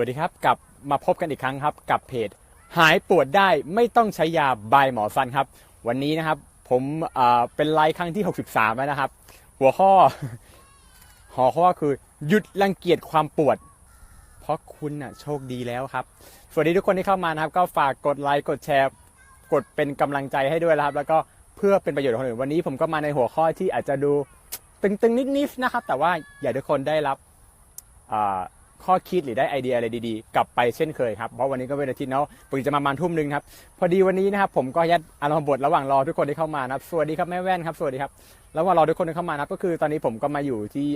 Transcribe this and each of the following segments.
วัสดีครับกลับมาพบกันอีกครั้งครับ กับเพจ หายปวดได้ไม่ต้องใช้ยาบายหมอฟันครับ วันนี้นะครับผมเอ่อเป็นไลฟ์ครั้งที่ 63 แล้วนะครับ หัวข้อหัวข้อคือหยุดรังเกียจความปวด เพราะคุณน่ะโชคดีแล้วครับ สวัสดีทุกคนที่เข้ามานะครับ ก็ฝากกดไลค์กดแชร์ กดเป็นกำลังใจให้ด้วยนะครับ แล้วก็เพื่อเป็นประโยชน์กับคนอื่นวันนี้ผมก็มาในหัวข้อที่อาจจะดูตึงๆนิดๆนะครับ แต่ว่าอยากทุกคนได้รับ ข้อคิดหรือได้ไอเดียอะไรดีๆ กลับไปเช่นเคยครับ เพราะวันนี้ก็เป็นอาทิตย์เนาะปกติจะมาประมาณทุ่มหนึ่งครับ พอดีวันนี้นะครับผมก็ยัดอารมณ์บทระหว่างรอทุกคนที่เข้ามานะครับ สวัสดีครับแม่แว่นครับ สวัสดีครับระหว่างรอทุกคนที่เข้ามานะครับก็คือตอนนี้ผมก็มาอยู่ที่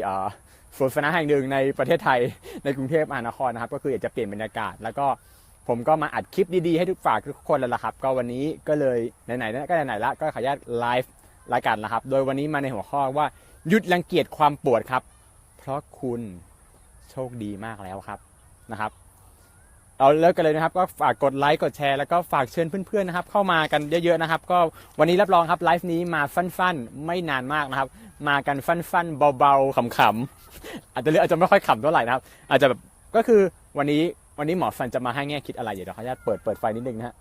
สวนสาธาแห่งหนึ่งในประเทศไทยในกรุงเทพมหานครนะครับ ก็คืออยากจะเปลี่ยนบรรยากาศ แล้วก็ผมก็มาอัดคลิปดีๆให้ทุกฝากทุกคนแล้วล่ะครับ ก็วันนี้ก็เลยไหนๆก็ไหนๆละก็ขออนุญาตไลฟ์รายการนะครับ โดยวันนี้มาในหัวข้อว่าหยุดรังเกียจความปวดครับ เพราะคุณ โชคดีมากแล้วครับนะครับ เราเลิกกันเลยนะครับก็ฝากกดไลค์กดแชร์แล้วก็ฝากเชิญเพื่อนๆนะครับ เข้ามากันเยอะๆนะครับ ก็วันนี้รับรองครับไลฟ์นี้มาฟันๆไม่นานมากนะครับ มากันฟันๆเบาๆขำๆอาจจะเรียกอาจจะไม่ค่อยขำเท่าไหร่นะครับ อาจจะแบบก็คือวันนี้วันนี้หมอฟันจะมาให้แง่คิดอะไรเดี๋ยวเราขออนุญาตเปิดเปิดไฟนิดนึงนะฮะ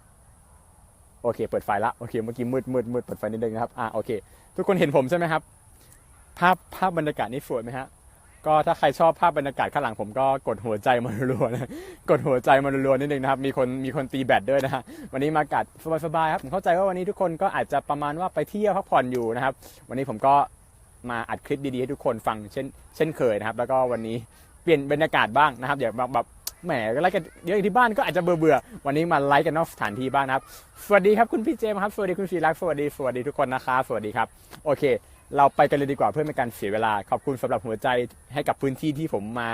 โอเค เปิดไฟละโอเคเมื่อกี้มืดมืดมืดเปิดไฟนิดนึงนะครับอ่าโอเค ทุกคนเห็นผมใช่ไหมครับ ภาพภาพบรรยากาศนี่สวยไหมฮะ ก็ถ้าใครชอบภาพบรรยากาศข้างหลังผมก็กดหัวใจมารัวๆนะกดหัวใจมารัวๆนิดนึงนะครับ มีคนมีคนตีแบตด้วยนะฮะวันนี้มาอากาศสบายๆครับผมเข้าใจว่าวันนี้ทุกคนก็อาจจะประมาณว่าไปเที่ยวพักผ่อนอยู่นะครับ วันนี้ผมก็มาอัดคลิปดีๆให้ทุกคนฟังเช่นเช่นเคยนะครับ แล้วก็วันนี้เปลี่ยนบรรยากาศบ้างนะครับอย่าแบบแบบแหมไลฟ์กันเยอะที่บ้านก็อาจจะเบื่อๆวันนี้มาไลฟ์กันนอกสถานที่บ้างนะครับ สวัสดีครับคุณพี่เจมส์ครับ สวัสดีคุณฟีรักษ์สวัสดีสวัสดีทุกคนนะครับ สวัสดีครับ โอเค เราไปกันเลยดีกว่าเพื่อไม่ให้การเสียเวลา ขอบคุณสำหรับหัวใจให้กับพื้นที่ที่ผมมา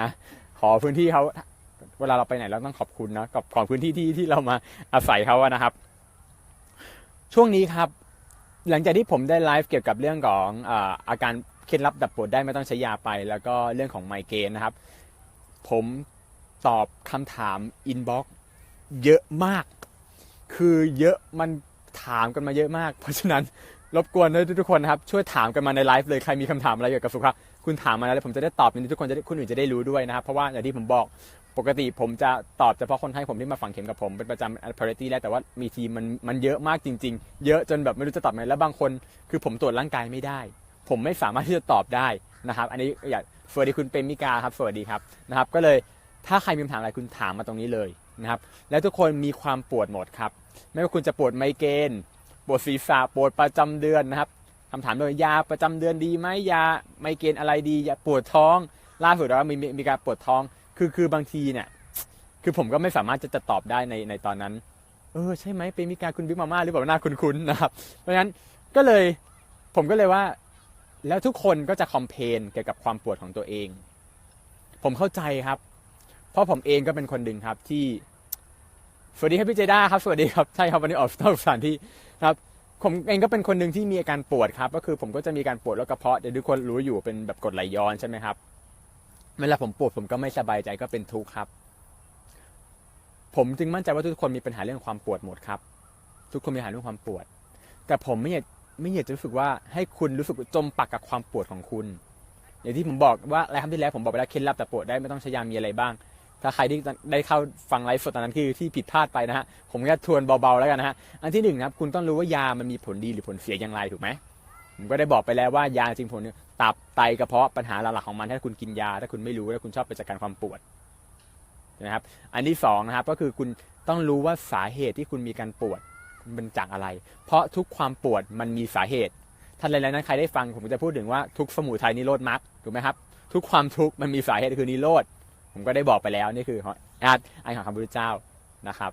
ขอพื้นที่เขาเวลาเราไปไหนเราต้องขอบคุณนะกับขอบพื้นที่ที่ที่เรามาอาศัยเขาอะนะครับ ช่วงนี้ครับ หลังจากที่ผมได้ไลฟ์เกี่ยวกับเรื่องของอาอาการเคล็ดลับดับปวดได้ไม่ต้องใช้ยาไป แล้วก็เรื่องของไมเกรนนะครับ ผมตอบคำถามอินบ็อกเยอะมาก คือเยอะมันถามกันมาเยอะมาก เพราะฉะนั้น รบกวนด้วยทุกคนนะครับช่วยถามกันมาในไลฟ์เลยใครมีคำถามอะไรเกี่ยวกับสุขภาพคุณถามมาแล้วผมจะได้ตอบทุกคนจะได้คนอื่นจะได้รู้ด้วยนะครับเพราะว่าอย่างที่ผมบอกปกติผมจะตอบเฉพาะคนไข้ผมที่มาฝังเข็มกับผมเป็นประจำ priority แล้วแต่ว่ามีทีมมันมันเยอะมากจริง ๆ เยอะจนแบบไม่รู้จะตอบไงแล้วบางคนคือผมตรวจร่างกายไม่ได้ ผมไม่สามารถที่จะตอบได้นะครับอันนี้อยากสวัสดีคุณเปรมิกาครับสวัสดีครับนะครับก็เลยถ้าใครมีคำถามอะไรคุณถามมาตรงนี้เลยนะครับแล้วทุกคนมีความปวดหมดครับไม่ว่าคุณจะปวดไมเกรน ปวดศีรษะปวดประจำเดือนนะครับคำถามเลยยาประจำเดือนดีไหมยาไมเกรนอะไรดียาปวดท้องล่าสุดแล้วามีมีการปวดท้องคือคือบางทีเนี่ย คือผมก็ไม่สามารถจะจะตอบได้ในในตอนนั้น เออใช่ไหมเป็นมีการคุณบิ๊กมาม่าหรือเปล่าหน้าคุ้นๆนะครับ เพราะฉะนั้นก็เลยผมก็เลยว่า แล้วทุกคนก็จะคอมเพนเกี่ยวกับความปวดของตัวเอง ผมเข้าใจครับ เพราะผมเองก็เป็นคนหนึ่งครับที่สวัสดีครับพี่เจด้าครับสวัสดีครับใช่ครับวันนี้ออกนอกสถานที่ ครับผมเองก็เป็นคนหนึ่งที่มีอาการปวดครับ ก็คือผมก็จะมีการปวดแล้วกระเพาะเดี๋ยวทุกคนรู้อยู่เป็นแบบกดไหลย้อนใช่ไหมครับเวลาผมปวดผมก็ไม่สบายใจก็เป็นทุกข์ครับ ผมจึงมั่นใจว่าทุกคนมีปัญหาเรื่องความปวดหมดครับ ทุกคนมีปัญหาเรื่องความปวด แต่ผมไม่อยากไม่อยากจะรู้สึกว่าให้คุณรู้สึกจมปักกับความปวดของคุณ อย่างที่ผมบอกว่าอะไรครับที่แล้วผมบอกไปแล้วเคล็ดลับแต่ปวดได้ไม่ต้องใช้ยามีอะไรบ้าง ถ้าใครที่ได้เข้าฟังไลฟ์สดตอนนั้นคือที่ผิดพลาดไปนะฮะ ผมก็ทวนเบาๆแล้วกันนะฮะ อันที่หนึ่งนะครับ คุณต้องรู้ว่ายามันมีผลดีหรือผลเสียอย่างไรถูกไหม ผมก็ได้บอกไปแล้วว่ายาจริงผลตับไตกระเพาะปัญหาหลักๆของมันถ้าคุณกินยา ถ้าคุณไม่รู้แล้วคุณชอบไปจัดการความปวดนะครับ อันที่สองนะครับก็คือคุณต้องรู้ว่าสาเหตุที่คุณมีการปวดมันจากอะไร เพราะทุกความปวดมันมีสาเหตุ ท่านหลายๆนั้นใครได้ฟังผมจะพูดถึงว่าทุกสมุทัยนิโรธมรรคถูกไหมครับ ทุกความทุกข์มันมีสาเหตุคือนิโรธ ผมก็ได้บอกไปแล้วนี่คืออาร์ตไอของคำพุทธเจ้านะครับ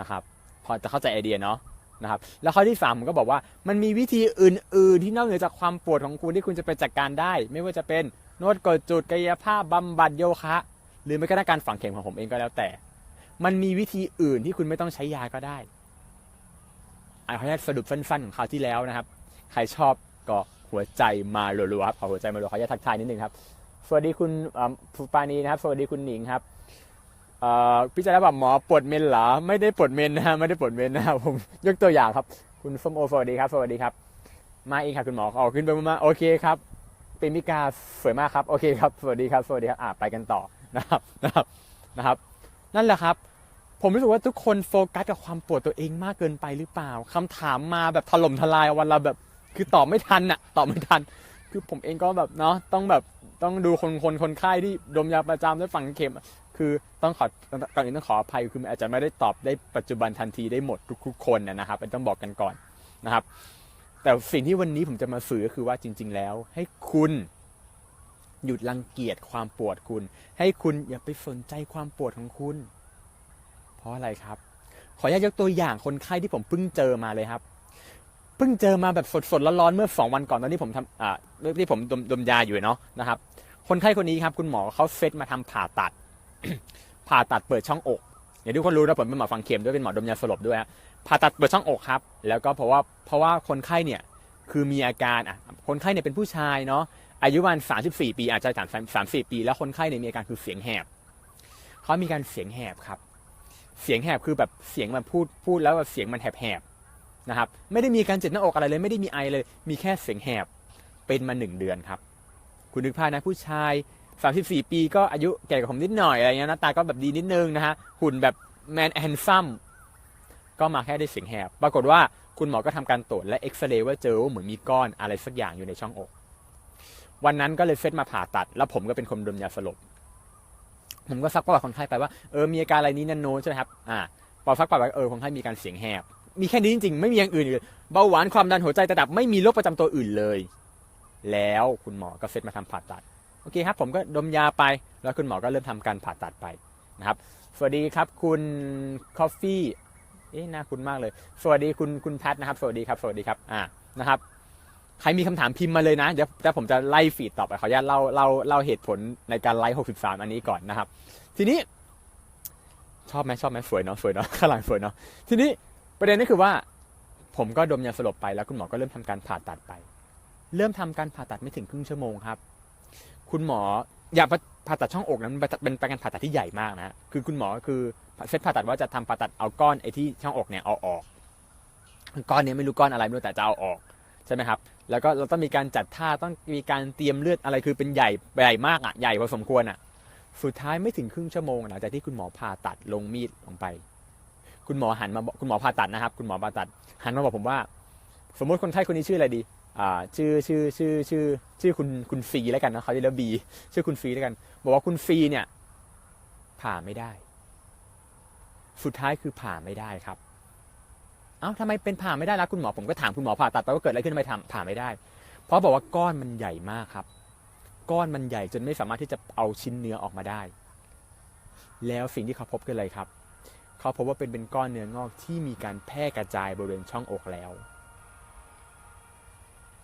นะครับพอจะเข้าใจไอเดียเนาะนะครับแล้วข้อที่สามผมก็บอกว่ามันมีวิธีอื่น ๆ ที่นอกเหนือจากความปวดของคุณที่คุณจะไปจัดการได้ ไม่ว่าจะเป็นนวดกดจุดกายภาพบำบัดโยคะ หรือไม่ก็การฝังเข็มของผมเองก็แล้วแต่ มันมีวิธีอื่นที่คุณไม่ต้องใช้ยาก็ได้อะขออนุญาสรุปสั้นๆของคราวที่แล้วนะครับ ใครชอบก็หัวใจมารัวๆครับขอหัวใจมารัวขออนุญาตทักทายนิดนึงครับ สวัสดีคุณปานีนะครับ สวัสดีคุณหนิงครับพี่จะได้แบบหมอปวดเมนเหรอไม่ได้ปวดเมนนะไม่ได้ปวดเมนนะผมยกตัวอย่างครับ คุณส้มโอสวัสดีครับ สวัสดีครับ มาเองครับคุณหมอเอาขึ้นไปมาโอเคครับเป็นมิกาสวยมากครับโอเคครับสวัสดีครับสวัสดีครับอ่าไปกันต่อนะครับนะครับนะครับ นั่นแหละครับ ผมรู้สึกว่าทุกคนโฟกัสกับความปวดตัวเองมากเกินไปหรือเปล่าคำถามมาแบบถล่มทลายวันละแบบ คือตอบไม่ทันอะตอบไม่ทัน คือผมเองก็แบบเนาะต้องแบบต้องดูคนคนคนไข้ที่ดมยาประจำด้ฝังเข็ม คือต้องขอก่อนอื่นต้องขออภัยคืออาจจะไม่ได้ตอบได้ปัจจุบันทันทีได้หมดทุกๆคนนะครับอันต้องบอกกันก่อนนะครับ แต่สิ่งที่วันนี้ผมจะมาสื่อก็คือว่าจริง ๆ แล้ว ให้คุณหยุดรังเกียจความปวดคุณ ให้คุณอย่าไปสนใจความปวดของคุณ เพราะอะไรครับ ขออนุญาตยกตัวอย่างคนไข้ที่ผมเพิ่งเจอมาเลยครับ พิ่งเจอมาแบบสดๆร้อนๆเมื่อสองวันก่อนตอนที่ผมทำอ่าที่ผมดมดมยาอยู่เนาะนะครับ คนไข้คนนี้ครับคุณหมอเขาเซตมาทำผ่าตัด ผ่าตัดเปิดช่องอกอย่างที่ทุกคนรู้นะผมเป็นหมอฟังเข็มด้วยเป็นหมอดมยาสลบด้วยผ่าตัดเปิดช่องอกครับ แล้วก็เพราะว่าเพราะว่าคนไข้เนี่ยคือมีอาการอะคนไข้เนี่ยเป็นผู้ชายเนาะอายุประมาณ34 ปีอาจจะสามสามสี่ปี แล้วคนไข้เนี่ยมีอาการคือเสียงแหบเขามีการเสียงแหบครับ เสียงแหบคือแบบเสียงมันพูดพูดแล้วแบบเสียงมันแหบๆ นะครับไม่ได้มีการเจ็บหน้าอกอะไรเลย ไม่ได้มีไอเลย มีแค่เสียงแหบเป็นมาหนึ่งเดือนครับ คุณนึกภาพนะผู้ชาย 34 ปีก็อายุแก่กว่าผมนิดหน่อยอะไรเงี้ยหน้าตาก็แบบดีนิดนึงนะฮะหุ่นแบบแมนแอนซัมก็มาแค่ได้เสียงแหบ ปรากฏว่าคุณหมอก็ทำการตรวจและเอ็กซเรย์ว่าเจอว่าเหมือนมีก้อนอะไรสักอย่างอยู่ในช่องอก วันนั้นก็เลยเซตมาผ่าตัด แล้วผมก็เป็นคนดมยาสลบผมก็ซักประวัติคนไข้ไปว่าเออมีอาการอะไรนี้นันโน้นใช่ไหมครับอ่าพอซักประวัติเออคนไข้มีการเสียงแหบ มีแค่นี้จริงๆ ไม่มีอย่างอื่นเลยเบาหวานความดันหัวใจระดับไม่มีโรคประจำตัวอื่นเลย แล้วคุณหมอก็เซตมาทำผ่าตัดโอเคครับผมก็ดมยาไป แล้วคุณหมอก็เริ่มทำการผ่าตัดไปนะครับ สวัสดีครับคุณคอฟฟี่เอ๊ะน่าคุณมากเลย สวัสดีคุณคุณแพทนะครับ สวัสดีครับ สวัสดีครับอ่านะครับ ใครมีคำถามพิมพ์มาเลยนะ เดี๋ยวเดี๋ยวผมจะไล่ฟีดต่อไปขออนุญาตเล่าเล่าเล่าเหตุผลในการไลฟ์63อันนี้ก่อนนะครับ ทีนี้ ชอบไหมชอบไหมสวยเนาะสวยเนาะข้างหลังสวยเนาะทีนี้ ประเด็นก็คือว่าผมก็ดมยาสลบไปแล้วคุณหมอก็เริ่มทำการผ่าตัดไป เริ่มทำการผ่าตัดไม่ถึงครึ่งชั่วโมงครับ คุณหมออย่าผ่าตัดช่องอกนั้นเป็นเป็นการผ่าตัดที่ใหญ่มากนะคือคุณหมอคือเซตผ่าตัดว่าจะทำผ่าตัดเอาก้อนไอ้ที่ช่องอกเนี่ยเอาออกก้อนนี้ไม่รู้ก้อนอะไรไม่รู้แต่จะเอาออกใช่ไหมครับ แล้วก็เราต้องมีการจัดท่าต้องมีการเตรียมเลือดอะไรคือเป็นใหญ่ใหญ่มากอะใหญ่พอสมควรอะ สุดท้ายไม่ถึงครึ่งชั่วโมงหลังจากที่คุณหมอผ่าตัดลงมีดลงไป คุณหมอหันมาคุณหมอผ่าตัดนะครับ คุณหมอผ่าตัด หันมาบอกผมว่า สมมติคนไข้คนนี้ชื่ออะไรดี อ่า ชื่อชื่อชื่อชื่อ ชื่อคุณคุณฟีแล้วกันนะเขาจะเรียกบีชื่อคุณฟีแล้วกัน บอกว่าคุณฟีเนี่ย ผ่าไม่ได้ สุดท้ายคือผ่าไม่ได้ครับ เอ้าทำไมเป็นผ่าไม่ได้ล่ะคุณหมอผมก็ถามคุณหมอผ่าตัดไปว่าเกิดอะไรขึ้นทำไมทำผ่าไม่ได้ เพราะบอกว่าก้อนมันใหญ่มากครับ ก้อนมันใหญ่จนไม่สามารถที่จะเอาชิ้นเนื้อออกมาได้ แล้วสิ่งที่เขาพบคืออะไรครับ เขาพบว่าเป็นเป็นก้อนเนื้องอกที่มีการแพร่กระจายบริเวณช่องอกแล้ว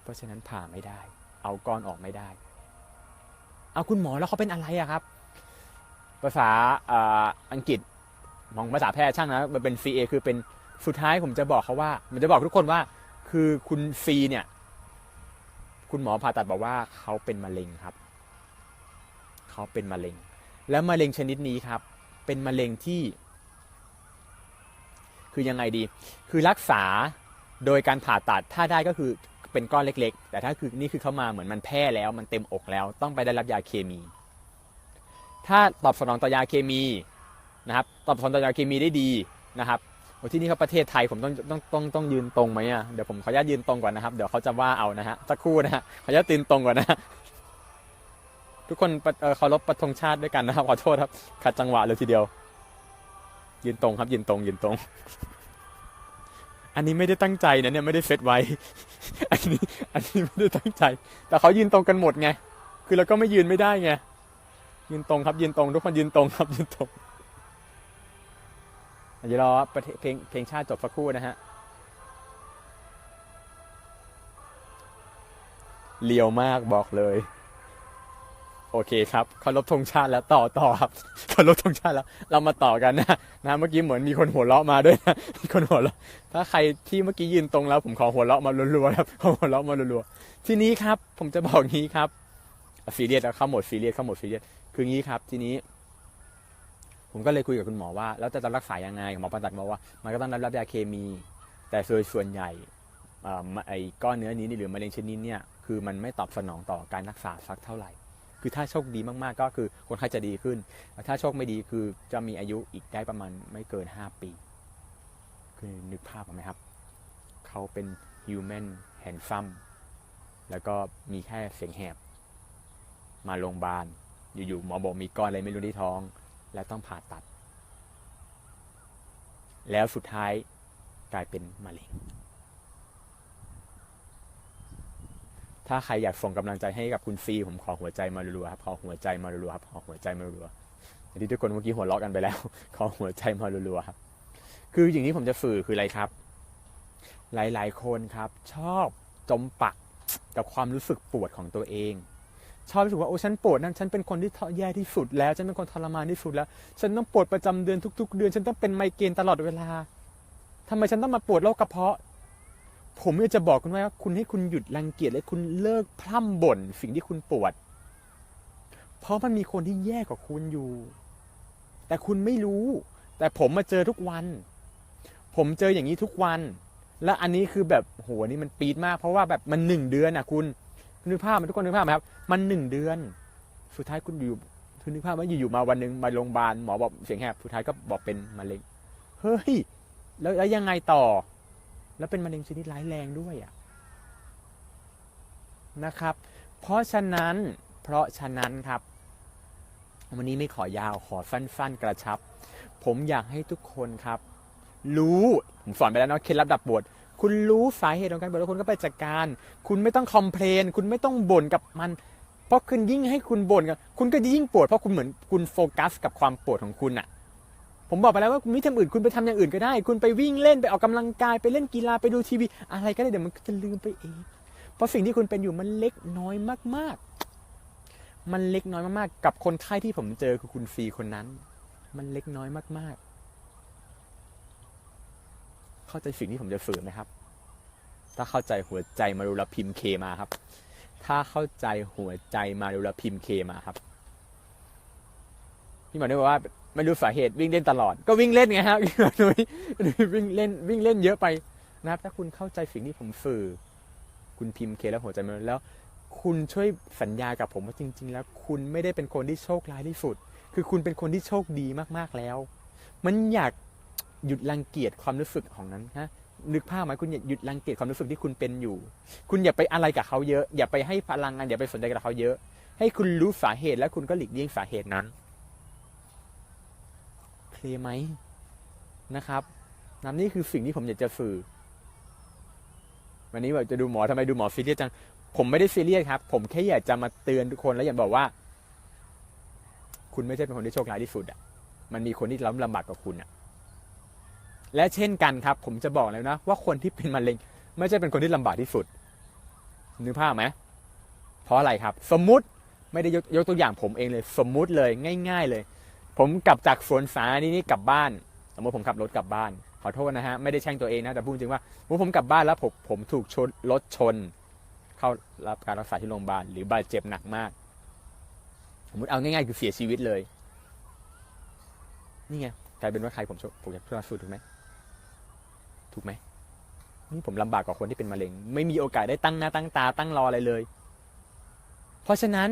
เพราะฉะนั้นผ่าไม่ได้ เอาก้อนออกไม่ได้ เอาคุณหมอแล้วเขาเป็นอะไรอะครับ ภาษาอังกฤษมองภาษาแพทย์ช่างนะมันเป็น CA คือเป็นสุดท้ายผมจะบอกเขาว่า มันจะบอกทุกคนว่า คือคุณซีเนี่ย คุณหมอผ่าตัดบอกว่าเขาเป็นมะเร็งครับ เขาเป็นมะเร็ง แล้วมะเร็งชนิดนี้ครับ เป็นมะเร็งที่ คือยังไงดี คือรักษาโดยการผ่าตัดถ้าได้ก็คือเป็นก้อนเล็ก ๆ แต่ถ้าคือนี่คือเขามาเหมือนมันแพร่แล้วมันเต็มอกแล้ว ต้องไปได้รับยาเคมี ถ้าตอบสนองต่อยาเคมีนะครับตอบสนองต่อยาเคมีได้ดีนะครับที่นี่เขาประเทศไทยผมต้องต้องต้องต้องยืนตรงไหมอะเดี๋ยวผมขออนุญาตยืนตรงก่อนนะครับ เดี๋ยวเขาจะว่าเอานะฮะสักครู่นะฮะขออนุญาตตีนตรงก่อนนะทุกคนเคารพประทงชาติด้วยกันนะครับขอโทษครับขัดจังหวะเลยทีเดียว ยืนตรงครับยืนตรงยืนตรง อันนี้ไม่ได้ตั้งใจนะเนี่ยไม่ได้เซตไว้ อันนี้ อันนี้ไม่ได้ตั้งใจ แต่เขายืนตรงกันหมดไง คือเราก็ไม่ยืนไม่ได้ไง ยืนตรงครับยืนตรงทุกคนยืนตรงครับยืนตรงเดี๋ยวรอประเทศเพลงเพลงชาติจบสักครู่นะฮะเลียวมากบอกเลย โอเคครับเคารพธงชาติแล้วต่อต่อครับเคารพธงชาติแล้ว เรามาต่อกันนะนะเมื่อกี้เหมือนมีคนหัวเราะมาด้วยนะมีคนหัวเราะถ้าใครที่เมื่อกี้ยืนตรงแล้ว ผมขอหัวเราะมารัวๆครับขอหัวเราะมารัวๆทีนี้ครับ ผมจะบอกงี้ครับซีเรียสเข้าหมดซีเรียสเข้าหมดซีเรียสคืองี้ครับ ทีนี้ ผมก็เลยคุยกับคุณหมอว่าแล้วจะรักษายังไงหมอผ่าตัดบอกว่ามันก็ต้องรับยาเคมี แต่โดยส่วนใหญ่ไอ้ก้อนเนื้อนี้หรือมะเร็งชนิดเนี่ยคือมันไม่ตอบสนองต่อการรักษาสักเท่าไหร่ คือถ้าโชคดีมากๆ ก็คือคนไข้จะดีขึ้นแต่ถ้าโชคไม่ดีคือจะมีอายุอีกได้ประมาณไม่เกิน 5 ปีคือนึกภาพออกไหมครับ เขาเป็น human handsome แล้วก็มีแค่เสียงแหบ มาโรงพยาบาล อยู่ๆหมอบอกมีก้อนอะไรไม่รู้ที่ท้อง และต้องผ่าตัด แล้วสุดท้ายกลายเป็นมะเร็ง ถ้าใครอยากส่งกำลังใจให้กับคุณซีผมขอหัวใจมารัวๆครับขอหัวใจมารัวๆครับขอหัวใจมารัวๆอย่างที่ทุกคนเมื่อกี้หัวเราะกันไปแล้ว ขอหัวใจมารัวๆครับคืออย่างนี้ผมจะสื่อคืออะไรครับ หลายๆ คนครับ ชอบจมปักกับความรู้สึกปวดของตัวเอง ชอบรู้สึกว่าโอ้ฉันปวดนั่นฉันเป็นคนที่แย่ที่สุดแล้ว ฉันเป็นคนทรมานที่สุดแล้ว ฉันต้องปวดประจำเดือนทุก ๆ เดือน ฉันต้องเป็นไมเกรนตลอดเวลาทำไมฉันต้องมาปวดโรคกระเพาะ ผมอยากจะบอกคุณว่าคุณให้คุณหยุดรังเกียจและคุณเลิกพร่ำบ่นสิ่งที่คุณปวด เพราะมันมีคนที่แย่กว่าคุณอยู่ แต่คุณไม่รู้ แต่ผมมาเจอทุกวัน ผมเจออย่างนี้ทุกวัน และอันนี้คือแบบโหนี่มันปีดมาก เพราะว่าแบบมันหนึ่งเดือนอะ คุณนึกภาพไหมทุกคนนึกภาพไหมครับ มันหนึ่งเดือน สุดท้ายคุณอยู่คุณนึกภาพว่าอยู่ๆมาวันหนึ่งมาโรงพยาบาลหมอบอกเสียงแหบสุดท้ายก็บอกเป็นมะเร็งเฮ้ยแล้วแล้วยังไงต่อ แล้วเป็นมะเร็งชนิดร้ายแรงด้วยอะนะครับ เพราะฉะนั้น เพราะฉะนั้นครับ วันนี้ไม่ขอยาวขอสั้นๆ กระชับ ผมอยากให้ทุกคนครับ รู้ผมสอนไปแล้วเนาะเคล็ดลับดับปวดคุณรู้สาเหตุของการปวดแล้วคุณก็ไปจัดการ คุณไม่ต้องคอมเพลน คุณไม่ต้องบ่นกับมัน เพราะคุณยิ่งให้คุณบ่นกับคุณก็ยิ่งปวดเพราะคุณเหมือนคุณโฟกัสกับความปวดของคุณอะ ผมบอกไปแล้วว่าคุณไม่ทำอื่นคุณไปทำอย่างอื่นก็ได้ คุณไปวิ่งเล่นไปออกกำลังกายไปเล่นกีฬาไปดูทีวี อะไรก็ได้เดี๋ยวมันก็จะลืมไปเอง เพราะสิ่งที่คุณเป็นอยู่มันเล็กน้อยมาก ๆ มันเล็กน้อยมากๆ กับคนไข้ที่ผมเจอคือคุณฟรีคนนั้น มันเล็กน้อยมาก ๆ เข้าใจสิ่งที่ผมจะสื่อไหมครับ ถ้าเข้าใจหัวใจมาดูแลพิมพ์เคมาครับ ถ้าเข้าใจหัวใจมาดูแลพิมพ์เคมาครับพี่หมอนุ้บอกว่า ไม่รู้สาเหตุวิ่งเล่นตลอด ก็วิ่งเล่นไงครับพี่หนุ้ยวิ่งเล่นวิ่งเล่นเยอะไปนะครับ ถ้าคุณเข้าใจสิ่งที่ผมสื่อ คุณพิมพ์เคแล้วหัวใจมาดูแล้ว คุณช่วยสัญญากับผมว่าจริง ๆ แล้ว คุณไม่ได้เป็นคนที่โชคร้ายที่สุด คือคุณเป็นคนที่โชคดีมากๆแล้ว มันอยากหยุดรังเกียจความรู้สึกของนั้นนะนึกภาพไหมคุณอย่าหยุดรังเกียจความรู้สึกที่คุณเป็นอยู่ คุณอย่าไปอะไรกับเขาเยอะ อย่าไปให้พลังงานอย่าไปสนใจกับเขาเยอะ ให้คุณรู้สาเหตุและคุณก็หลีกเลี่ยงสาเหตุนั้น เคลียร์ไหมนะครับนั่นนี่คือสิ่งที่ผมอยากจะสื่อ วันนี้แบบจะดูหมอทำไมดูหมอซีเรียสจัง ผมไม่ได้ซีเรียสครับ ผมแค่อยากจะมาเตือนทุกคนแล้วอยากบอกว่า คุณไม่ใช่เป็นคนที่โชคร้ายที่สุดอะ มันมีคนที่ล้ำลำบากกว่าคุณอะ และเช่นกันครับ ผมจะบอกเลยนะ ว่าคนที่เป็นมะเร็ง ไม่ใช่เป็นคนที่ลำบากที่สุดนึกภาพไหมเพราะอะไรครับ สมมุติไม่ได้ยกยกตัวอย่างผมเองเลย สมมุติเลยง่าย ๆ เลย ผมกลับจากสวนสาธารณะนี่กลับบ้าน สมมติผมขับรถกลับบ้าน ขอโทษนะฮะ ไม่ได้แช่งตัวเองนะ แต่พูดจริงว่าเมื่อผมกลับบ้านแล้วผมผมถูกชนรถชน เข้ารับการรักษาที่โรงพยาบาลหรือบาดเจ็บหนักมากสมมติเอาง่ายๆคือเสียชีวิตเลย นี่ไงกลายเป็นว่าใครผมผมอยากช่วยสู้ถูกไหมถูกไหมนี่ผมลำบากกว่าคนที่เป็นมะเร็ง ไม่มีโอกาสได้ตั้งหน้าตั้งตาตั้งรออะไรเลย เพราะฉะนั้น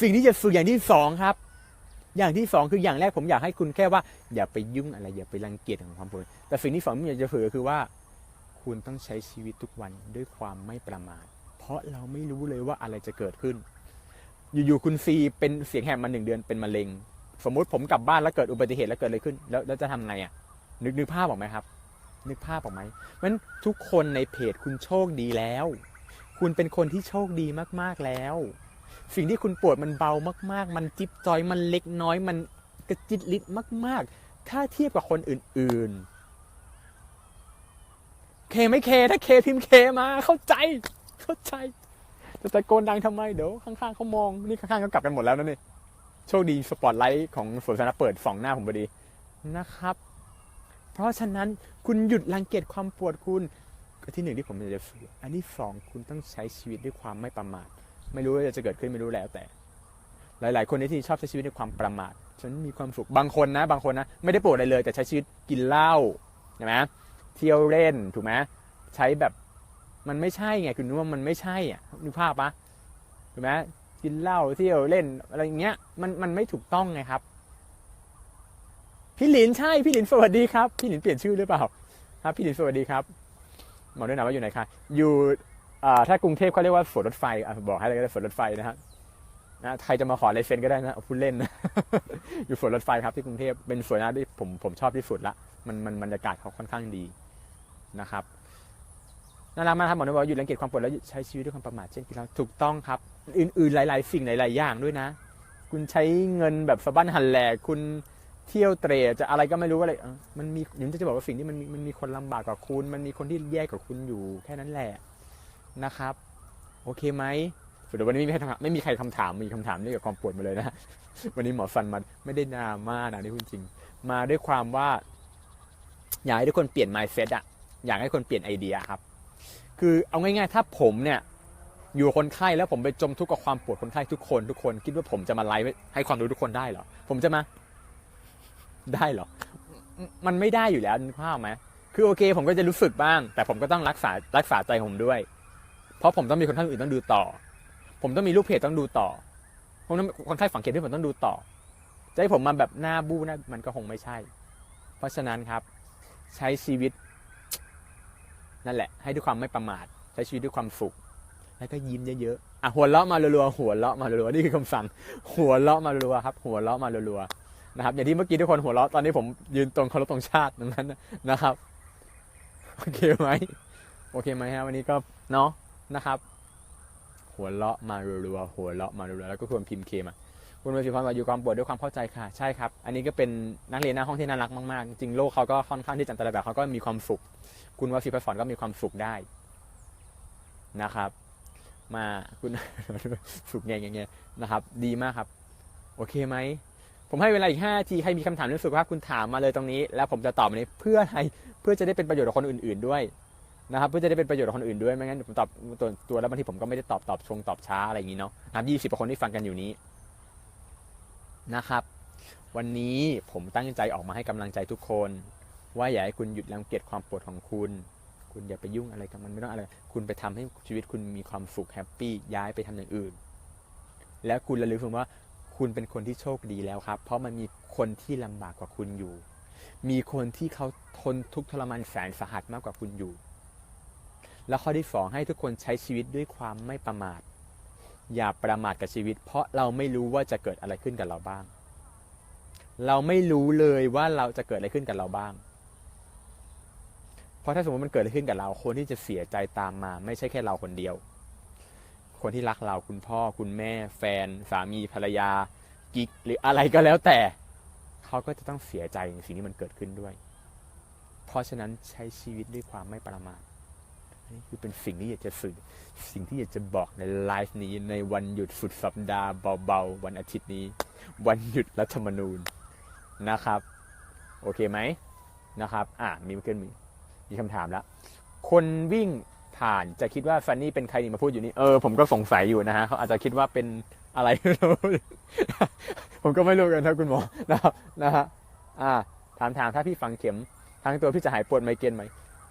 สิ่งที่จะฝึกอย่างที่สองครับ อย่างที่สองคืออย่างแรกผมอยากให้คุณแค่ว่า อย่าไปยุ่งอะไรอย่าไปรังเกียจของความปวดแต่สิ่งที่สองที่อยากจะฝึกก็คือว่า คุณต้องใช้ชีวิตทุกวันด้วยความไม่ประมาทเพราะเราไม่รู้เลยว่าอะไรจะเกิดขึ้น อยู่ๆคุณซีเป็นเสียงแหบมาหนึ่งเดือนเป็นมะเร็ง สมมุติผมกลับบ้านแล้วเกิดอุบัติเหตุแล้วเกิดอะไรขึ้น แล้วแล้วจะทำไงอะนึกนึกภาพออกไหมครับ นึกภาพออกไหมเพราะฉะนั้นทุกคนในเพจคุณโชคดีแล้ว คุณเป็นคนที่โชคดีมากๆแล้ว สิ่งที่คุณปวดมันเบามากๆ มันจิ๊บจอย มันเล็กน้อย มันกระจิตลิดมาก ๆ ถ้าเทียบกับคนอื่น ๆ เคไม่เค ถ้าเคพิมพ์เคมาเข้าใจ เข้าใจจะตะโกนดังทำไมเดี๋ยวข้างๆเขามอง นี่ข้างๆเขากลับกันหมดแล้วนะนี่ โชคดีสปอตไลท์ของสวนสาธารณะเปิดสองหน้าผมพอดีนะครับ เพราะฉะนั้นคุณหยุดรังเกียจความปวดคุณที่หนึ่งที่ผมอยากจะสื่ออันที่สองคุณต้องใช้ชีวิตด้วยความไม่ประมาท ไม่รู้ว่าจะเกิดขึ้นไม่รู้แล้วแต่ หลาย ๆ คนที่ชอบใช้ชีวิตด้วยความประมาทฉันมีความสุขบางคนนะ บางคนนะไม่ได้ปวดอะไรเลย แต่ใช้ชีวิตกินเหล้าใช่ไหมเที่ยวเล่นถูกไหมใช้แบบมันไม่ใช่ไงคุณนึกว่ามันไม่ใช่อะนึกภาพปะถูกไหมกินเหล้าเที่ยวเล่นอะไรอย่างเงี้ยมันมันไม่ถูกต้องไงครับ พี่หลินใช่พี่หลินสวัสดีครับ พี่หลินเปลี่ยนชื่อหรือเปล่า ครับ พี่หลินสวัสดีครับบอด้วยนะว่าอยู่ไหนคะอยู่ ถ้ากรุงเทพเขาเรียกว่าสวนรถไฟอบอกให้เลยก็ได้สวนรถไฟนะฮะนะใครจะมาขอลายเซ็นก็ได้นะเอาพูดเล่นนะอยู่สวนรถไฟครับที่กรุงเทพเป็นสวนนะที่ผมผมชอบที่สุดละมันมันบรรยากาศเขาค่อนข้างดีนะครับน่ารักมากครับหมอนุบอกว่าหยุดรังเกียจความปวดแล้วใช้ชีวิตด้วยความประมาทเช่นกินเหล้าถูกต้องครับ อื่น ๆ หลาย ๆ สิ่งหลาย ๆ อย่างด้วยนะ คุณใช้เงินแบบสะบั้นหันแหลกคุณเที่ยวเตรจะอะไรก็ไม่รู้อะไรมันมีอย่างที่จะบอกว่าสิ่งที่มันมีมันมีคนลำบากกว่าคุณ มันมีคนที่แย่กว่าคุณอยู่แค่นั้นแหละ นะครับ โอเคไหมสุดท้ายวันนี้ไม่มีใครถามไม่มีใครคำถามมีคำถามเรื่องเกี่ยวกับความปวดมาเลยนะ วันนี้หมอฟันมันไม่ได้ดราม่านะนี่พูดจริง มาด้วยความว่า อยากให้ทุกคนเปลี่ยน mindset อะอยากให้คนเปลี่ยนไอเดียครับ คือเอาง่ายๆ ถ้าผมเนี่ยอยู่คนไข้แล้วผมไปจมทุกข์กับความปวดคนไข้ทุกคนทุกคน คิดว่าผมจะมาไลฟ์ให้ความรู้ทุกคนได้เหรอ ผมจะมา ได้เหรอมมันไม่ได้อยู่แล้วนึกภาพไหมคือโอเค ผมก็จะรู้สึกบ้าง แต่ผมก็ต้องรักษารักษาใจผมด้วย เพราะผมต้องมีคนไข้อื่นต้องดูต่อ ผมต้องมีลูกเพจต้องดูต่อผมต้องคนไข้ฝังเข็มที่ผมต้องดูต่อ จะให้ผมมาแบบหน้าบู้หน้ามันก็คงไม่ใช่ เพราะฉะนั้นครับ ใช้ชีวิต นั่นแหละ ให้ด้วยความไม่ประมาท ใช้ชีวิตด้วยความสุขแล้วก็ยิ้มเยอะๆอะหัวเราะมารัวๆหัวเราะมารัวๆนี่คือคำสั่ง หัวเราะมารัวๆครับ หัวเราะมารัวๆนะครับ อย่างที่เมื่อกี้ทุกคนหัวเราะตอนนี้ผมยืนตรงเคารพตรงชาติตรงนั้นนะครับ โอเคไหมโอเคไหมฮะวันนี้ก็เนาะ นะครับหัวเราะมารัวๆหัวเราะมารัวๆแล้วก็ควรพิมพ์เคมาคุณวสิพรว่าอยู่ความปวดด้วยความเข้าใจค่ะ ใช่ครับ อันนี้ก็เป็นนักเรียนหน้าห้องที่น่ารักมากๆ จริงโลกเขาก็ค่อนข้างที่จะอันตรายแบบเขาก็มีความสุข คุณวสิพรก็มีความสุขได้นะครับ มาคุณฝึกไงไงนะครับ ดีมากครับ โอเคไหม ผมให้เวลาอีกห้านาทีใครมีคำถามเรื่องสุขภาพคุณถามมาเลยตรงนี้ แล้วผมจะตอบในเพื่อให้เพื่อจะได้เป็นประโยชน์กับคนอื่น ๆด้วย นะครับเพื่อจะได้เป็นประโยชน์กับคนอื่นด้วยไม่งั้นผมตอบตัวตัวแล้วบางทีผมก็ไม่ได้ตอบตอบชงตอบช้าอะไรอย่างนี้เนาะนะครับยี่สิบคนที่ฟังกันอยู่นี้นะครับ วันนี้ผมตั้งใจออกมาให้กำลังใจทุกคน ว่าอย่าให้คุณหยุดรังเกียจความปวดของคุณ คุณอย่าไปยุ่งอะไรกับมันไม่ต้องอะไร คุณไปทำให้ชีวิตคุณมีความสุขแฮปปี้ย้ายไปทำอย่างอื่น แล้วคุณระลึกถึงว่าคุณเป็นคนที่โชคดีแล้วครับ เพราะมันมีคนที่ลำบากกว่าคุณอยู่ มีคนที่เขาทนทุกข์ทรมานแสนสาหัสมากกว่าคุณอยู่ แล้วข้อที่สองให้ทุกคนใช้ชีวิตด้วยความไม่ประมาท อย่าประมาทกับชีวิต เพราะเราไม่รู้ว่าจะเกิดอะไรขึ้นกับเราบ้าง เราไม่รู้เลยว่าเราจะเกิดอะไรขึ้นกับเราบ้าง เพราะถ้าสมมติมันเกิดอะไรขึ้นกับเรา คนที่จะเสียใจตามมา ไม่ใช่แค่เราคนเดียว คนที่รักเราคุณพ่อ คุณแม่ แฟน สามีภรรยากิ๊กหรืออะไรก็แล้วแต่ เขาก็จะต้องเสียใจในสิ่งที่มันเกิดขึ้นด้วย เพราะฉะนั้นใช้ชีวิตด้วยความไม่ประมาท นี่คือเป็นสิ่งที่อยากจะสื่อสิ่งที่อยากจะบอกในไลฟ์นี้ในวันหยุดสุดสัปดาห์เบาๆ วันอาทิตย์นี้ วันหยุดรัฐธรรมนูญนะครับ โอเคไหมนะครับ อ่ามีเกินมีมีคำถามแล้ว คนวิ่งผ่านจะคิดว่าซันนี่เป็นใครนี่มาพูดอยู่นี่เออผมก็สงสัยอยู่นะฮะเขาอาจจะคิดว่าเป็นอะไร ผมก็ไม่รู้กันนะคุณหมอนะครับนะฮะอ่าถามถามถ้าพี่ฟังเข็มทั้งตัวพี่จะหายปวดไมเกรนไหม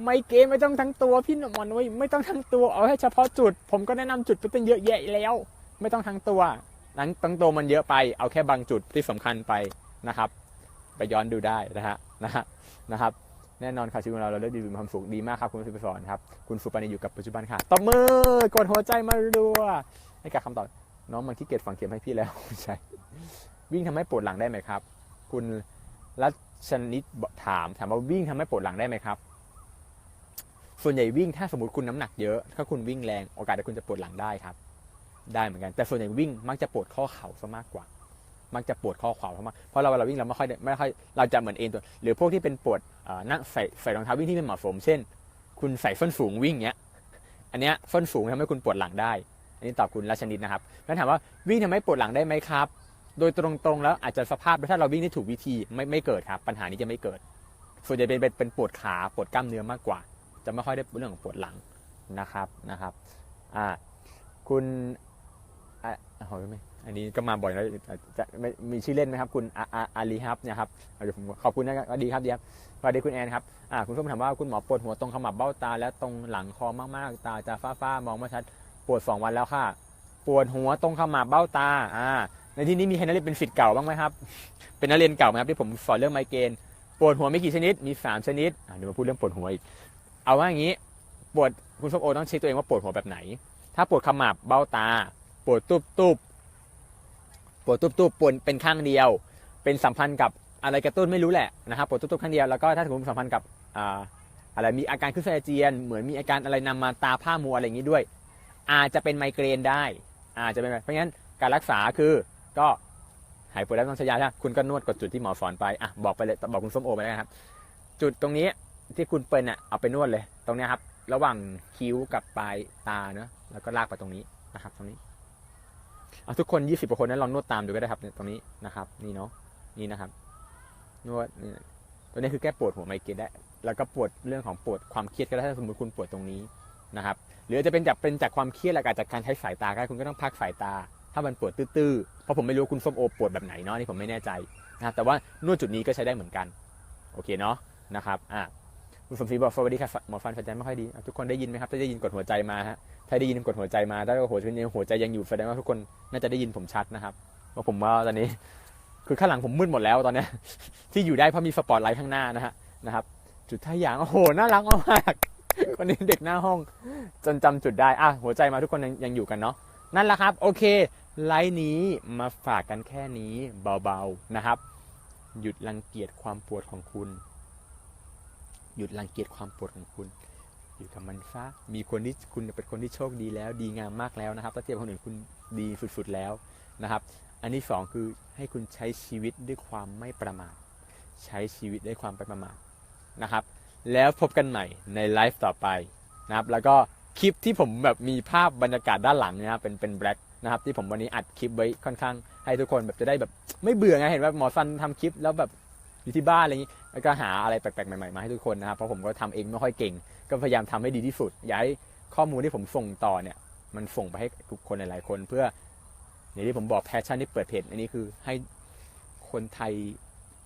ไมเกรนไม่ต้องทั้งตัวพี่หนุ่มมันไว้ยไม่ต้องทั้งตัวเอาให้เฉพาะจุด ผมก็แนะนำจุดไปตั้งเยอะแยะแล้ว ไม่ต้องทั้งตัว นั้นทั้งตัวมันเยอะไปเอาแค่บางจุดที่สำคัญไปนะครับ ไปย้อนดูได้นะฮะนะฮะนะครับ แน่นอนค่ะชีวิตของเราเราเลือกดีมีความสุขดีมากครับคุณสุภสอนครับคุณสุปานีอยู่กับปัจจุบันค่ะตบมือกดหัวใจมารัวให้กับคำตอบน้องมันขี้เกียจฝังเข็มให้พี่แล้วใช่วิ่งทำให้ปวดหลังได้ไหมครับ คุณรัชนิดถามถามว่าวิ่งทำให้ปวดหลังได้ไหมครับ ส่วนใหญ่วิ่งถ้าสมมติคุณน้ำหนักเยอะถ้าคุณวิ่งแรงโอกาสที่คุณจะปวดหลังได้ครับ ได้เหมือนกันแต่ส่วนใหญ่วิ่งมักจะปวดข้อเข่าซะมากกว่า มักจะปวดข้อเข่าเพราะมากเพราะเราเวลาวิ่งเราไม่ค่อยไม่ค่อยเราจะเหมือนเอ็นตัวหรือพวกที่เป็นปวดนั่งใส่ใส่รองเท้าวิ่งที่ไม่เหมาะสม เช่น คุณใส่ส้นสูงวิ่งเนี้ยอันเนี้ยส้นสูงทำให้คุณปวดหลังได้ อันนี้ตอบคุณรัชนิดนะครับแล้วถามว่าวิ่งทำให้ปวดหลังได้ไหมครับ โดยตรงๆแล้วอาจจะสภาพถ้าเราวิ่งได้ถูกวิธีไม่ไม่เกิดครับ ปัญหานี้จะไม่เกิด ส่วนใหญ่เป็นเป็นปวดขาปวดกล้ามเนื้อมากกว่า จะไม่ค่อยได้เรื่องของปวดหลังนะครับนะครับอ่าคุณอะโอ้ยไม่อันนี้ก็มาบ่อยแล้วจะไม่มีชื่อเล่นไหมครับ คุณอาอาอาลีฮับเนะครับเดี๋ยวผมขอบคุณนะครับดีครับดีครับสวัสดีคุณแอนครับอ่าคุณส้มถามว่าคุณหมอปวดหัวตรงขมับเบ้าตา และตรงหลังคอมากๆ ตาจะฟ้าๆมองไม่ชัดปวดสองวันแล้วค่ะ ปวดหัวตรงขมับเบ้าตาอ่าในที่นี้มีใครนักเรียนเป็นสิทธิ์เก่าบ้างไหมครับ เป็นนักเรียนเก่าไหมครับที่ผมสอนเรื่องไมเกรนปวดหัวมีกี่ชนิดมีสามชนิดเดี๋ยวมาพูดเรื่องปวดหัวอีก เอาว่าอย่างนี้ปวดคุณส้มโอต้องเช็คตัวเองว่าปวดหัวแบบไหน ถ้าปวดขมับเบ้าตา ปวดตุบตุบปวดตุบตุบปวดเป็นข้างเดียว เป็นสัมพันธ์กับอะไรกระตุ้นไม่รู้แหละนะครับปวดตุบตุบข้างเดียวแล้วก็ถ้าสมมติสัมพันธ์กับอะไรมีอาการขึ้นไส้อาเจียน เหมือนมีอาการอะไรนำมาตาผ้ามัวอะไรอย่างนี้ด้วย อาจจะเป็นไมเกรนได้ อาจจะเป็นเพราะงั้นการรักษาคือก็หายปวดแล้วต้องใช้ยาใช่คุณก็นวดกดจุดที่หมอสอนไปอะบอกไปเลยบอกคุณส้มโอไปเลยครับ จุดตรงนี้ ที่คุณเป็นอะเอาไปนวดเลย ตรงนี้ครับ ระหว่างคิ้วกับปลายตาเนอะแล้วก็ลากไปตรงนี้นะครับ ตรงนี้เอาทุกคน20กว่าคนนั้นลองนวดตามดูก็ได้ครับตรงนี้นะครับ นี่เนาะนี่นะครับ นวดนี่ตัวนี้คือแก้ปวดหัวไมเกรนได้แล้วก็ปวดเรื่องของปวดความเครียดก็ได้ถ้าสมมติคุณปวดตรงนี้นะครับหรือจะเป็นจากเป็นจากความเครียดแล้วก็อาจจากการใช้สายตาก็ได้คุณก็ต้องพักสายตา ถ้ามันปวดตื้อๆเพราะผมไม่รู้คุณส้มโอปวดแบบไหนเนาะนี่ผมไม่แน่ใจนะครับแต่ว่านวดจุดนี้ก็ใช้ได้เหมือนกัน โอเคเนาะนะครับอะ คุณสมศรีบอกสวัสดีค่ะหมอฟันหัวใจไม่ค่อยดีทุกคนได้ยินไหมครับถ้าได้ยินกดหัวใจมาฮะถ้าได้ยินกดหัวใจมาถ้าหัวใจยังหัวใจยังอยู่แสดงว่าทุกคนน่าจะได้ยินผมชัดนะครับว่าผมว่าตอนนี้ คือข้างหลังผมมืดหมดแล้วตอนนี้ที่อยู่ได้เพราะมีสปอตไลท์ข้างหน้านะฮะนะครับ จุดท่าอย่างโอ้โหน่ารักมากคนนี้เด็กหน้าห้อง จนจำจุดได้อะหัวใจมาทุกคนยังยังอยู่กันเนาะนั่นแหละครับ โอเค ไลน์นี้มาฝากกันแค่นี้เบาๆนะครับ หยุดรังเกียจความปวดของคุณ หยุดรังเกียจความปวดของคุณ อยู่กับมันซะมีคนที่คุณเป็นคนที่โชคดีแล้ว ดีงามมากแล้วนะครับถ้าเทียบคนอื่นคุณดีสุดๆแล้วนะครับ อันที่สองคือให้คุณใช้ชีวิตด้วยความไม่ประมาทใช้ชีวิตด้วยความไม่ประมาทนะครับ แล้วพบกันใหม่ในไลฟ์ต่อไปนะครับแล้วก็คลิปที่ผมแบบมีภาพบรรยากาศด้านหลังนะครับเป็นเป็นแบล็คนะครับที่ผมวันนี้อัดคลิปไว้ค่อนข้าง ให้ทุกคนแบบจะได้แบบไม่เบื่อไงเห็นว่าหมอซันทำคลิปแล้วแบบ อยู่ที่บ้านอะไรอย่างนี้แล้วก็หาอะไรแปลกๆใหม่ๆมาให้ทุกคนนะครับเพราะผมก็ทำเองไม่ค่อยเก่ง ก็พยายามทำให้ดีที่สุดอยากให้ข้อมูลที่ผมส่งต่อเนี่ย มันส่งไปให้ทุกคนหลายๆคน เพื่ออย่างที่ผมบอกแพชชั่นที่เปิดเพจอันนี้คือให้คนไทย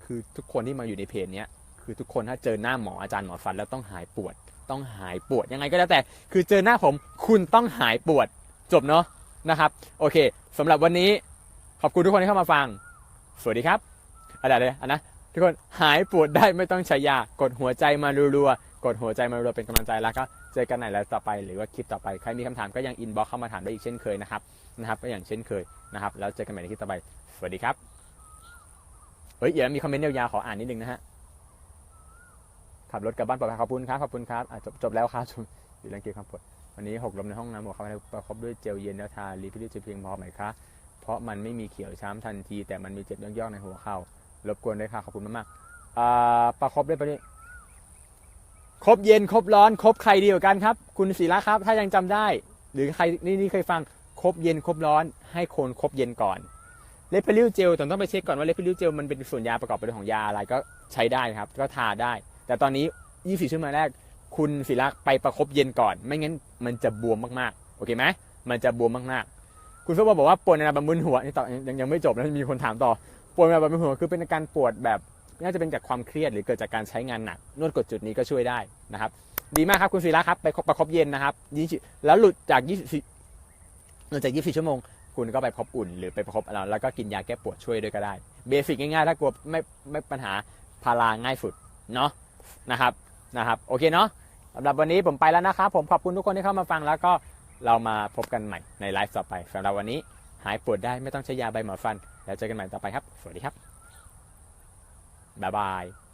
คือทุกคนที่มาอยู่ในเพจเนี้ยคือทุกคนถ้าเจอหน้าหมออาจารย์หมอฟันแล้วต้องหายปวด ต้องหายปวดยังไงก็แล้วแต่ คือเจอหน้าผมคุณต้องหายปวดจบเนาะนะครับโอเคสำหรับวันนี้ขอบคุณทุกคนที่เข้ามาฟัง สวัสดีครับอะไรเลยอันนะ ทุกคนหายปวดได้ไม่ต้องใช้ยากดหัวใจมารัวๆกดหัวใจมารัวๆเป็นกำลังใจแล้วก็เจอกันไหนแล้วต่อไปหรือว่าคลิปต่อไปใครมีคำถามก็ยังอินบ็อกเข้ามาถามได้อีกเช่นเคยนะครับนะครับก็อย่างเช่นเคยนะครับแล้วเจอกันใหม่ในคลิปต่อไปสวัสดีครับเฮ้ยเดี๋ยวมีคอมเมนต์ยาวๆขออ่านนิดนึงนะฮะขับรถกลับบ้านปลอดภัยขอบคุณครับขอบคุณครับจบจบแล้วครับอยู่รังเกียจความปวดวันนี้หกลมในห้องน้ำหัวเข้าไปประคบด้วยเจลเย็นแล้วทาลิพิลิจะเพียงพอไหมคะเพราะมันไม่มีเขียวช้ำทันที แต่มันมีเจ็บย่อกๆในหัวเข่า รบกวนด้วยค่ะขอบคุณมากๆอ่าประคบด้วยปะนี่ครบเย็นครบร้อนครบใครดีกว่ากันครับ คุณศิระครับ ถ้ายังจำได้ หรือใครนี่นี่เคยฟังครบเย็นครบร้อน ให้โคนครบเย็นก่อนเลปเปอริลเจลต้องต้องไปเช็คก่อนว่าเลปเปอริลเจลมันเป็นส่วนยาประกอบไปด้วยของยาอะไรก็ใช้ได้ครับ ก็ทาได้ แต่ตอนนี้ 24 ชั่วโมงแรก คุณศิระไปประคบเย็นก่อน ไม่งั้นมันจะบวมมากๆ โอเคไหมมันจะบวมมากๆ คุณส้มบอกว่าปวดในระบำมึนหัวนี่ต่อยังยังไม่จบนะมีคนถามต่อ ปวดในระบำมึนหัวคือเป็นอาการปวดแบบน่าจะเป็นจากความเครียดหรือเกิดจากการใช้งานหนัก นวดกดจุดนี้ก็ช่วยได้นะครับดีมากครับคุณศิระครับไปประคบเย็นนะครับแล้วหลุดจาก24หลุดจาก24ชั่วโมง คุณก็ไปประคบอุ่นหรือไปประคบอะไรแล้วก็กินยาแก้ปวดช่วยด้วยก็ได้เบสิกง่ายๆถ้ากลัวไม่ไม่ปัญหาพาราง่ายสุดเนาะนะครับนะครับโอเคเนาะสำหรับวันนี้ผมไปแล้วนะครับผมขอบคุณทุกคนที่เข้ามาฟังแล้วก็เรามาพบกันใหม่ในไลฟ์ต่อไปสำหรับวันนี้ หายปวดได้ไม่ต้องใช้ยาใบหมอฟัน แล้วเจอกันใหม่ต่อไปครับ สวัสดีครับ บ๊ายบาย